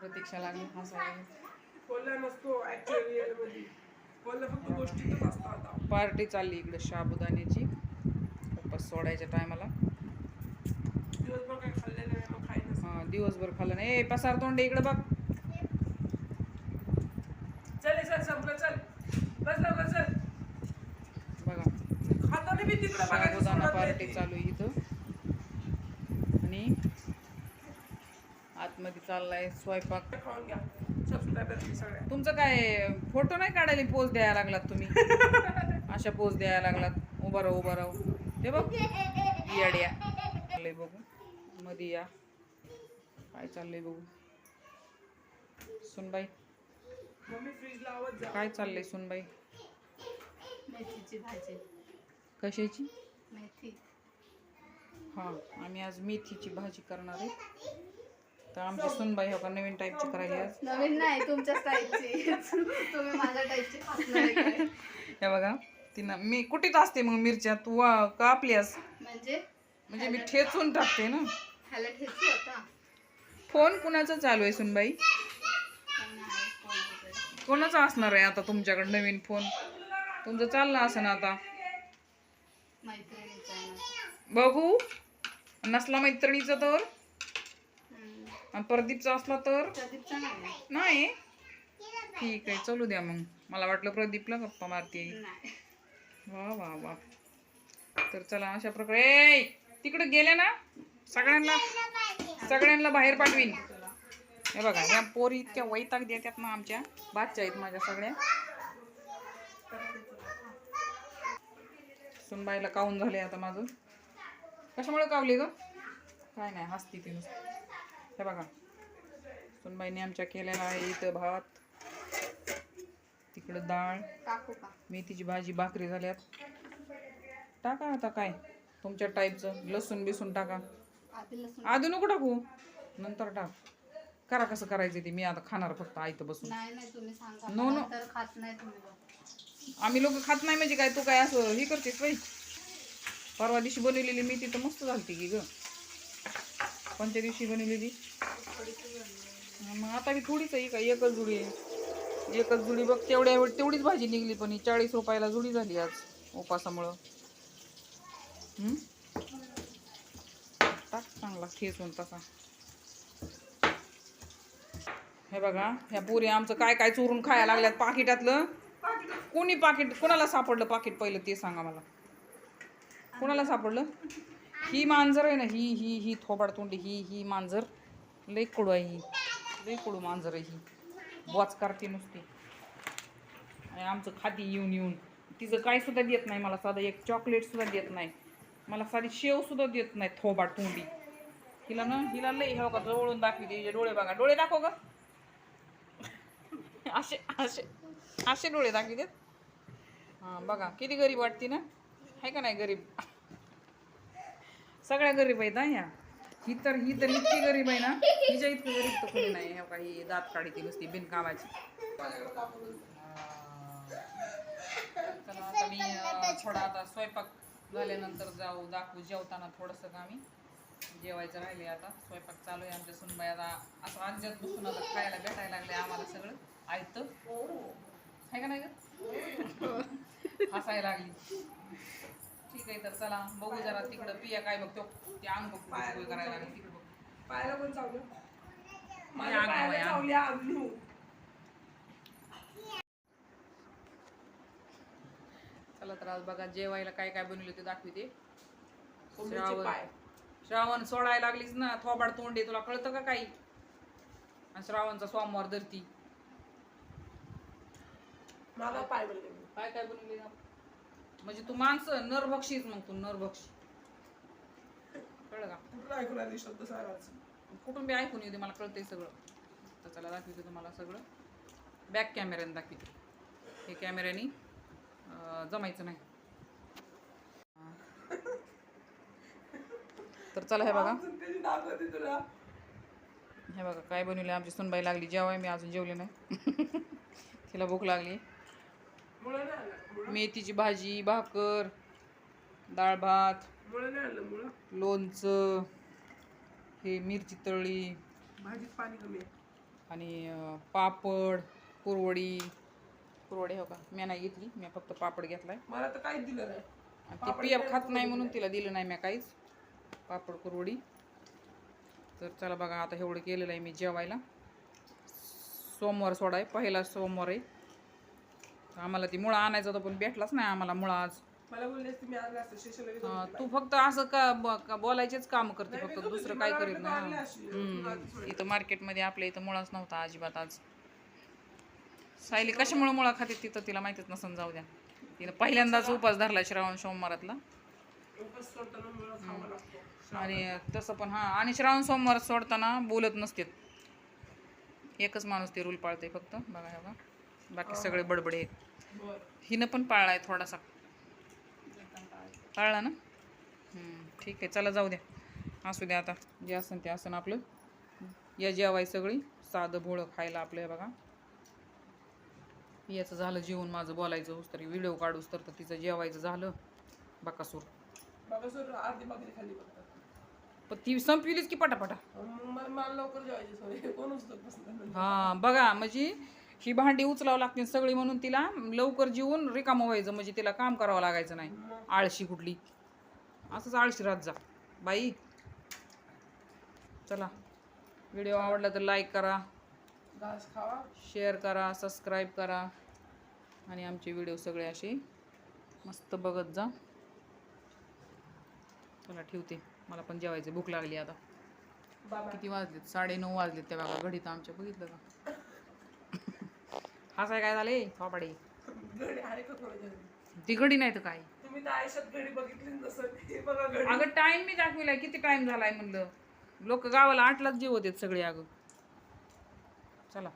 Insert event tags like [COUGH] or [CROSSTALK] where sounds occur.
प्रतीक्षा लागली. हसायला नसतो फक्त आता. पार्टी चालली इकडे साबुदाण्याची उपास सोडायच्या टायमाला दिवसभर काय खाल्लेलं नाही मग हा दिवसभर खाल्लं नाही. ए पसार तोंडे इकडे बघ. चल चल संपलं चल. बस लवकर चल. बघा. खाताना बी तिकडे बघायचं साबुदाणा सोडत नाही. पार्टी. चालू आहे इथं. आणि आतमध्ये चाललाय स्वयंपाक. तुमचं काय फोटो नाही काढायला पोज द्यायला लागलात तुम्ही? [LAUGHS] अशा पोज द्यायला लागलात. उभा राहू उभा राहू. ते बघ. येड्या. चाललंय बघू. मध्ये या. काय चाललंय बघू. सुनबाई. काय चाललंय सुनबाई? मेथीची भाजी. कशाची? मेथी. हां आम्ही आज मेथीची भाजी करणार आहे. तर आमची सुनबाई हो का नवीन टाईपची करायची आज. नवीन नाही तुमच्याच टाईपची तुम्ही माझ्या टाईपची खाणार आहे काय? हे बघा तिनं मी कुठेच असते मग मिरच्या तू वा- कापल्यास म्हणजे? म्हणजे मी ठेचून टाकते ना. ह्याला ठेचू होता फोन कुणाचा चालू आहे सुनबाई? नाही कोण. कोणाचा असणार आहे आता तुमच्याकडे नवीन फोन? तुमचं चाललं असं ना आता. मैत्रिणीचा आहे. बघू. नसला मैत्रिणीचा तर. आणि प्रदीपचा असला तर? नाही. ठीक आहे चलू द्या मग. मला वाटलं प्रदीपला गप्पा मारते वा वा वा. तर चला अशा प्रकारे तिकडे गेल्या ना? सगळ्यांना सगळ्यांना बाहेर पाठवीन. हे बघा या पोरी इतक्या वैताग देतात ना आमच्या. बादच्या आहेत माझ्या सगळ्या. सुनबाईला काऊन झाले आता माझं? कशामुळे कावली ग? काय नाही हसती ती नुसती. हे बघा. सुनबाईने आमच्या केलेला आहे इथं भात. तिकडं डाळ. मेथीची भाजी भाकरी झाल्यात. टाका आता काय? तुमच्या टाईपचं लसूण बिसून टाका. आधी नको टाकू. नंतर टाक. करा कसं करायचं ते. मी आता खाणार फक्त आयतं बसून. तुम्ही लोक. आम्ही लोक खात नाही म्हणजे काय? तू काय असं हे करतेस बाई परवा दिवशी बनवलेली मेथी तर मस्त झालती की ग. कोणत्या दिवशी बनवलेली? मग आता बी थोडीच आहे का एकच जुडी आहे. एकच जुडी बघ तेवढ्या तेवढीच भाजी निघली पण ही चाळीस रुपयाला जुडी झाली आज उपासामुळं. टाक चांगला ठेचून तसा. हे बघा ह्या पुरी आमचं काय काय चोरून खायला लागल्यात पाकिटातलं. कोणी पाकिट कोणाला सापडलं पाकिट पहिलं ते सांगा मला. कोणाला सापडलं? ही मांजर आहे ना ही ही ही थोबाड तोंडी ही ही मांजर. लई कडू आहे ही. लई कडू मांजर आहे ही. बॉच करते नुसती. आणि आमचं खाती येऊन येऊन. तिचं काय सुद्धा देत नाही मला साधं. एक चॉकलेट सुद्धा देत नाही. मला साधी शेव सुद्धा देत नाही थोबाड तोंडी हिला ना हिला लई हे बघा जवळून दाखवते डोळे बघा. डोळे दाखव ग. [LAUGHS] असे असे असे डोळे दाखवते हां बघा किती गरीब वाटते ना. आहे का नाही गरीब? सगळ्या गरीब आहेत हा ह्या ही तर ही तर इतकी गरीब आहे ना. हिच्या इतकं गरीब तर कोणी नाही. हे काही दात काढीती नुसती बिनकामाची. आता मी थोडा आता स्वयंपाक झाल्यानंतर जाऊ दाखवू जेवताना थोडंसं का आम्ही जेवायचं राहिले आता. स्वयंपाक चालू आहे आमच्या सुनबाई. आता असं राज्यात बसून आता खायला भेटायला लागले आम्हाला सगळं. ऐकतं आहे का नाही गं? हसायला लागली. ठीक आहे तर चला बघू जरा तिकडं पिया काय बघतो. ते अंग बघतो कसं करायला लागली तिकडं बघ पायाला पण चावलं? माझ्या पायाला अंग. चावल्या चला तर आज बघा जेवायला काय काय बनवले ते दाखवते. कोंबडीचे श्रावण. पाय. श्रावण सोडायला लागलीच ना थोबाड तोंडे तुला कळतं का काही? आणि श्रावणचा सोमवार धरती. मला पाय म्हणले मी. काय काय बनवले? म्हणजे तू माणसं नरभक्षीच मग तू नरभक्षी कळलं का? कुठं ऐकून आली शब्द सारांचं कुठून बी ऐकून येते मला कळतंय सगळं. तर चला दाखवते तुम्हाला सगळं. बॅक कॅमेऱ्याने दाखवते. हे कॅमेऱ्याने अं, जमायचं नाही. तर चला हे बघा. अजून त्याची दाखवते तुला. हे बघा काय बनवले आमची सुनबाई लागली. जेवाय मी अजून जेवले नाही. [LAUGHS] तिला भूक लागली. मेथीची भाजी भाकर डाळ भात लोणचं हे मिरची तळी पाणी कमी आणि पापड कुरवडी. कुरवडी हो का? मी नाही घेतली. मी फक्त पापड घेतलाय. मला तर काहीच दिलं नाही. ती पी एफ खात नाही म्हणून तिला दिलं नाही मी काहीच. पापड कुरवडी. तर चला बघा आता एवढं केलेलं आहे मी जेवायला. सोमवार सोडा आहे. पहिला सोमवार आहे. आम्हाला ती मुळा आणायचा होता पण भेटलाच नाही आम्हाला मुळा आज. मला बोलले स्टेशनला. तू फक्त असं का ब- का बोलायचेच काम करते फक्त दुसरं काय करीत नाही. हम्म. ती इथं मार्केटमध्ये आपल्या इथं मुळाच नव्हता अजिबात आज. सायली कशामुळे मुळा खाते तिथं तिला माहितीच नसन जाऊ द्या. तिनं पहिल्यांदाच उपास धरला श्रावण सोमवारातला. उपास सोडताना मला खावा लागतो. आणि तसं पण हां आणि श्रावण सोमवार सोडताना बोलत नसते. एकच माणूस ते रूल पाळते फक्त. बघा हे बघा. बाकी सगळे बडबडे. आहेत हिनं पण पाळलाय थोडासा. पाळला ना? ठीक आहे चला जाऊ द्या. असू द्या आता जे असन ते असन आपलं. या जेवाय सगळी साधं भोळं खायला आपलं बघा. याचं झालं जेवण माझं बोलायचं होस तरी व्हिडिओ काढूस तर तिचं जेवायचं झालं. बाकासूर. पण ती संपविलीच की पटापटा? हा बघा म्हणजे ही भांडी उचलावं लागतील सगळी म्हणून तिला लवकर जेवून रिकामं व्हायचं म्हणजे तिला काम करावं लागायचं नाही. आळशी कुठली. असंच आळशी राहत जा. बाई. चला. व्हिडिओ आवडला तर लाईक करा. शेअर करा सबस्क्राईब करा. आणि आमचे व्हिडिओ सगळे असे मस्त बघत जा. चला ठेवते. मला पण जेवायचे भूक लागली आता. किती वाजलेत? साडे नऊ वाजलेत त्या बघा घडीत आमच्या. बघितलं का? हसाय काय झाले पापाडे घडी आहे का कोणाच्या घरी? ती घडी नाही तर काय? तुम्ही तर आयुष्यात घडी बघितली नसेल. हे बघा घडी. अगं टाइम मी दाखविलाय. किती टाइम झालाय म्हणलं? लोक गावाला आठलाच जेवत आहेत सगळे अगं. चला.